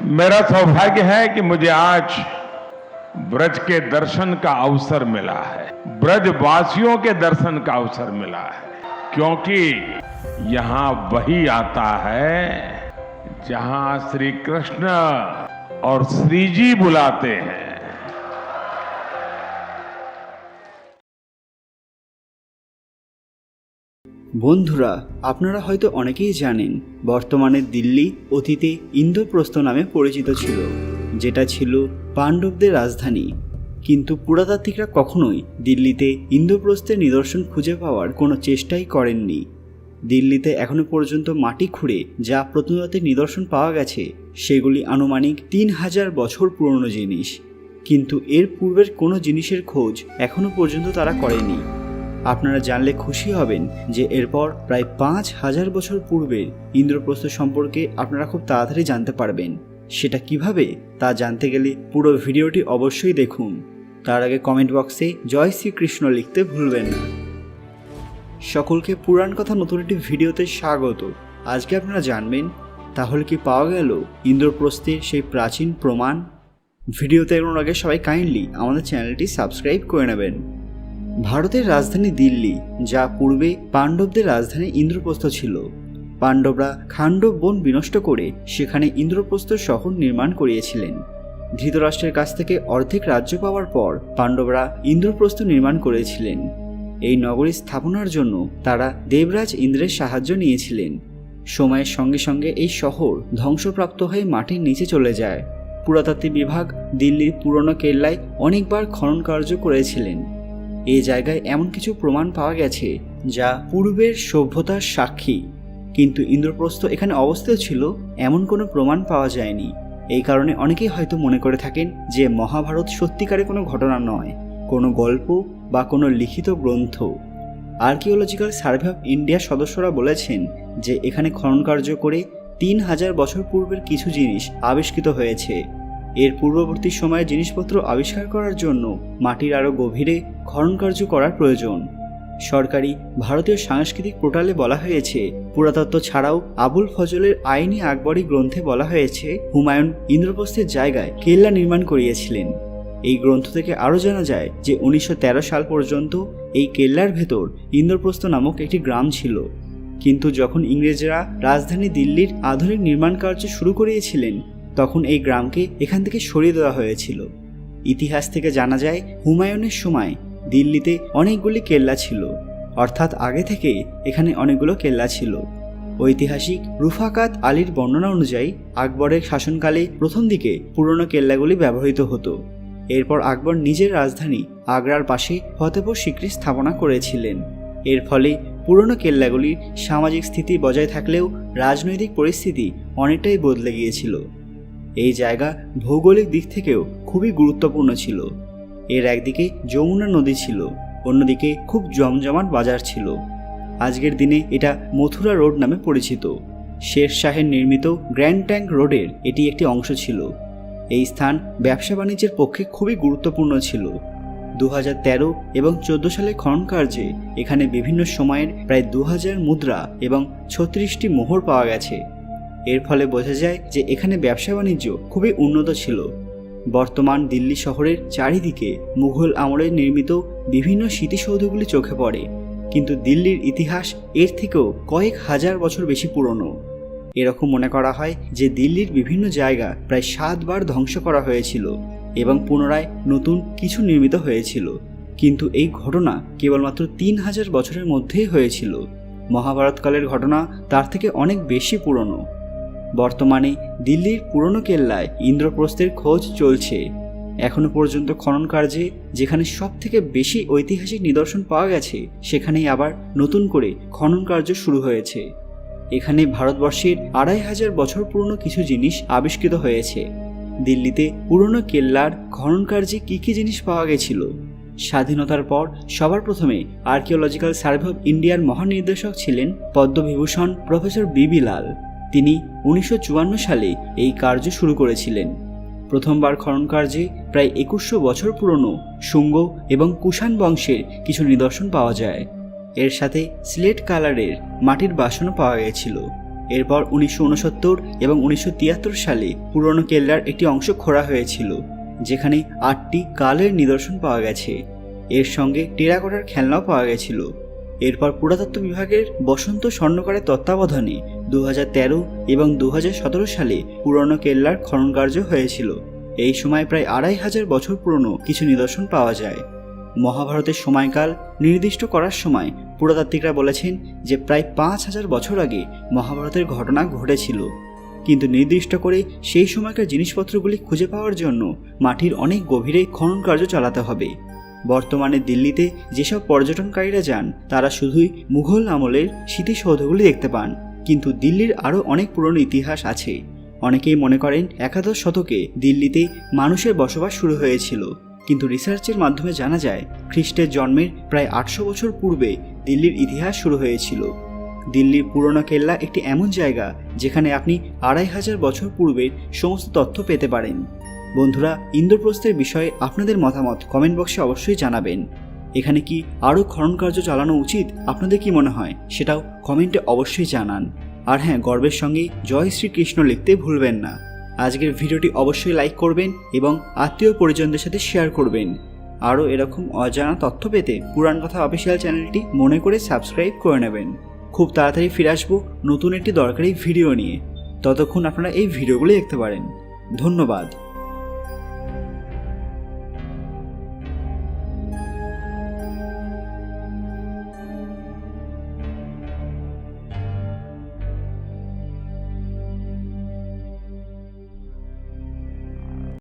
मेरा सौभाग्य है कि मुझे आज ब्रज के दर्शन का अवसर मिला है। ब्रजवासियों के दर्शन का अवसर मिला है, क्योंकि यहाँ वही आता है जहाँ श्री कृष्ण और श्री जी बुलाते हैं। বন্ধুরা, আপনারা হয়তো অনেকেই জানেন, বর্তমানে দিল্লি অতীতে ইন্দ্রপ্রস্থ নামে পরিচিত ছিল, যেটা ছিল পাণ্ডবদের রাজধানী। কিন্তু পুরাতাত্ত্বিকরা কখনোই দিল্লিতে ইন্দ্রপ্রস্থের নিদর্শন খুঁজে পাওয়ার কোনো চেষ্টাই করেননি। দিল্লিতে এখনও পর্যন্ত মাটি খুঁড়ে যা প্রত্নতাত্ত্বিক নিদর্শন পাওয়া গেছে, সেগুলি আনুমানিক তিন হাজার বছর পুরনো জিনিস। কিন্তু এর পূর্বের কোনো জিনিসের খোঁজ এখনও পর্যন্ত তারা করেনি। আপনারা জানলে খুশি হবেন যে এরপর প্রায় পাঁচ হাজার বছর পূর্বের ইন্দ্রপ্রস্থ সম্পর্কে আপনারা খুব তাড়াতাড়ি জানতে পারবেন। সেটা কীভাবে তা জানতে গেলে পুরো ভিডিওটি অবশ্যই দেখুন। তার আগে কমেন্ট বক্সে জয় শ্রীকৃষ্ণ লিখতে ভুলবেন না। সকলকে পুরাণ কথা নতুন একটি ভিডিওতে স্বাগত। আজকে আপনারা জানবেন, তাহলে কি পাওয়া গেল ইন্দ্রপ্রস্থের সেই প্রাচীন প্রমাণ? ভিডিওতে এগোনোর আগে সবাই কাইন্ডলি আমাদের চ্যানেলটি সাবস্ক্রাইব করে নেবেন। ভারতের রাজধানী দিল্লি, যা পূর্বে পাণ্ডবদের রাজধানী ইন্দ্রপ্রস্থ ছিল। পাণ্ডবরা খাণ্ডব বন বিনষ্ট করে সেখানে ইন্দ্রপ্রস্থ শহর নির্মাণ করিয়েছিলেন। ধৃতরাষ্ট্রের কাছ থেকে অর্ধেক রাজ্য পাওয়ার পর পাণ্ডবরা ইন্দ্রপ্রস্থ নির্মাণ করেছিলেন। এই নগরী স্থাপনার জন্য তারা দেবরাজ ইন্দ্রের সাহায্য নিয়েছিলেন। সময়ের সঙ্গে সঙ্গে এই শহর ধ্বংসপ্রাপ্ত হয়ে মাটির নিচে চলে যায়। পুরাতাত্ত্বিক বিভাগ দিল্লির পুরনো কেল্লায় অনেকবার খনন কার্য করেছিলেন। এই জায়গায় এমন কিছু প্রমাণ পাওয়া গেছে যা পূর্বের সভ্যতার সাক্ষী। কিন্তু ইন্দ্রপ্রস্থ এখানে অবস্থিত ছিল, এমন কোনো প্রমাণ পাওয়া যায়নি। এই কারণে অনেকেই হয়তো মনে করে থাকেন যে মহাভারত সত্যিকারে কোনো ঘটনা নয়, কোনো গল্প বা কোনো লিখিত গ্রন্থ। আর্কিওলজিক্যাল সার্ভে অফ ইন্ডিয়ার সদস্যরা বলেছেন যে এখানে খনন কার্য করে তিন হাজার বছর পূর্বের কিছু জিনিস আবিষ্কৃত হয়েছে। এর পূর্ববর্তী সময়ে জিনিসপত্র আবিষ্কার করার জন্য মাটির আরও গভীরে খনন কার্য করার প্রয়োজন। সরকারি, ভারতীয় সাংস্কৃতিক পোর্টালে বলা হয়েছে, পুরাতত্ত্ব ছাড়াও আবুল ফজলের আইনি আকবরী গ্রন্থে বলা হয়েছে, হুমায়ুন ইন্দ্রপ্রস্থের জায়গায় কেল্লা নির্মাণ করিয়েছিলেন। এই গ্রন্থ থেকে আরও জানা যায় যে উনিশশো তেরো সাল পর্যন্ত এই কেল্লার ভেতর ইন্দ্রপ্রস্থ নামক একটি গ্রাম ছিল। কিন্তু যখন ইংরেজরা রাজধানী দিল্লির আধুনিক নির্মাণ কার্য শুরু করিয়েছিলেন, তখন এই গ্রামকে এখান থেকে সরিয়ে দেওয়া হয়েছিল। ইতিহাস থেকে জানা যায়, হুমায়ুনের সময় দিল্লিতে অনেকগুলি কেল্লা ছিল। অর্থাৎ আগে থেকে এখানে অনেকগুলো কেল্লা ছিল। ঐতিহাসিক রুফাকাত আলীর বর্ণনা অনুযায়ী আকবরের শাসনকালে প্রথম দিকে পুরনো কেল্লাগুলি ব্যবহৃত হতো। এরপর আকবর নিজের রাজধানী আগ্রার পাশে ফতেপুর সিক্রি স্থাপনা করেছিলেন। এর ফলে পুরনো কেল্লাগুলির সামাজিক স্থিতি বজায় থাকলেও রাজনৈতিক পরিস্থিতি অনেকটাই বদলে গিয়েছিল। এই জায়গা ভৌগোলিক দিক থেকেও খুবই গুরুত্বপূর্ণ ছিল। এর একদিকে যমুনা নদী ছিল, অন্যদিকে খুব জমজমাট বাজার ছিল। আজকের দিনে এটা মথুরা রোড নামে পরিচিত। শের শাহের নির্মিত গ্র্যান্ড ট্যাঙ্ক রোডের এটি একটি অংশ ছিল। এই স্থান ব্যবসা বাণিজ্যের পক্ষে খুবই গুরুত্বপূর্ণ ছিল। দু তেরো এবং চোদ্দ সালের খনন কার্যে এখানে বিভিন্ন সময়ের প্রায় দু হাজার মুদ্রা এবং ছত্রিশটি মোহর পাওয়া গেছে। এর ফলে বোঝা যায় যে এখানে ব্যবসা বাণিজ্য খুবই উন্নত ছিল। বর্তমান দিল্লি শহরের চারিদিকে মুঘল আমলে নির্মিত বিভিন্ন স্মৃতিসৌধগুলি চোখে পড়ে। কিন্তু দিল্লির ইতিহাস এর থেকেও কয়েক হাজার বছর বেশি পুরনো। এরকম মনে করা হয় যে দিল্লির বিভিন্ন জায়গা প্রায় সাতবার ধ্বংস করা হয়েছিল এবং পুনরায় নতুন কিছু নির্মিত হয়েছিল। কিন্তু এই ঘটনা কেবলমাত্র তিন হাজার বছরের মধ্যেই হয়েছিল। মহাভারতকালের ঘটনা তার থেকে অনেক বেশি পুরনো। বর্তমানে দিল্লির পুরনো কেল্লায় ইন্দ্রপ্রস্থের খোঁজ চলছে। এখনও পর্যন্ত খনন কার্যে যেখানে সব থেকে বেশি ঐতিহাসিক নিদর্শন পাওয়া গেছে, সেখানেই আবার নতুন করে খনন কার্য শুরু হয়েছে। এখানে ভারতবর্ষের আড়াই হাজার বছর পুরনো কিছু জিনিস আবিষ্কৃত হয়েছে। দিল্লিতে পুরনো কেল্লার খনন কার্যে কী কী জিনিস পাওয়া গেছিল? স্বাধীনতার পর সবার প্রথমে আর্কিওলজিক্যাল সার্ভে অফ ইন্ডিয়ার মহানির্দেশক ছিলেন পদ্মবিভূষণ প্রফেসর বিবি লাল। তিনি উনিশশো চুয়ান্ন সালে এই কার্য শুরু করেছিলেন। প্রথমবার খনন কার্যে প্রায় একুশশো বছর পুরনো শুঙ্গ এবং কুষাণ বংশের কিছু নিদর্শন পাওয়া যায়। এর সাথে স্লেট কালারের মাটির বাসনও পাওয়া গেছিল। এরপর উনিশশো উনসত্তর এবং উনিশশো তিয়াত্তর সালে পুরনো কেল্লার একটি অংশ খোঁড়া হয়েছিল, যেখানে আটটি কালের নিদর্শন পাওয়া গেছে। এর সঙ্গে টেরাকোটার খেলনাও পাওয়া গেছিল। এরপর পুরাতত্ত্ব বিভাগের বসন্ত স্বর্ণকারের তত্ত্বাবধানে দু হাজার তেরো এবং দু হাজার সতেরো সালে পুরনো কেল্লার খনন কার্য হয়েছিল। এই সময় প্রায় আড়াই হাজার বছর পুরনো কিছু নিদর্শন পাওয়া যায়। মহাভারতের সময়কাল নির্দিষ্ট করার সময় পুরাতাত্ত্বিকরা বলেছেন যে প্রায় পাঁচ হাজার বছর আগে মহাভারতের ঘটনা ঘটেছিল। কিন্তু নির্দিষ্ট করে সেই সময়কার জিনিসপত্রগুলি খুঁজে পাওয়ার জন্য মাটির অনেক গভীরে খনন কার্য চালাতে হবে। বর্তমানে দিল্লিতে যেসব পর্যটনকারীরা যান, তারা শুধুই মুঘল আমলের স্মৃতিসৌধগুলি দেখতে পান। কিন্তু দিল্লির আরও অনেক পুরনো ইতিহাস আছে। অনেকেই মনে করেন একাদশ শতকে দিল্লিতে মানুষের বসবাস শুরু হয়েছিল। কিন্তু রিসার্চের মাধ্যমে জানা যায়, খ্রিস্টের জন্মের প্রায় আটশো বছর পূর্বে দিল্লির ইতিহাস শুরু হয়েছিল। দিল্লির পুরনো কেল্লা একটি এমন জায়গা, যেখানে আপনি আড়াই হাজার বছর পূর্বের সমস্ত তথ্য পেতে পারেন। বন্ধুরা ইন্দ্রপ্রস্থের বিষয়ে আপনাদের মতামত কমেন্ট বক্সে অবশ্যই জানাবেন। এখানে কি আরও খনন কার্য চালানো উচিত? আপনাদের কি মনে হয়? সেটাও কমেন্টে অবশ্যই জানান। আর হ্যাঁ গর্বের সঙ্গে জয় শ্রীকৃষ্ণ লিখতে ভুলবেন না। আজকের ভিডিওটি অবশ্যই লাইক করবেন এবং আত্মীয় পরিজনদের সাথে শেয়ার করবেন। আরও এরকম অজানা তথ্য পেতে পুরাণ কথা অফিসিয়াল চ্যানেলটি মনে করে সাবস্ক্রাইব করে নেবেন। খুব তাড়াতাড়ি ফিরে আসব নতুন একটি দরকারি ভিডিও নিয়ে। ততক্ষণ আপনারা এই ভিডিওগুলো দেখতে পারেন। ধন্যবাদ।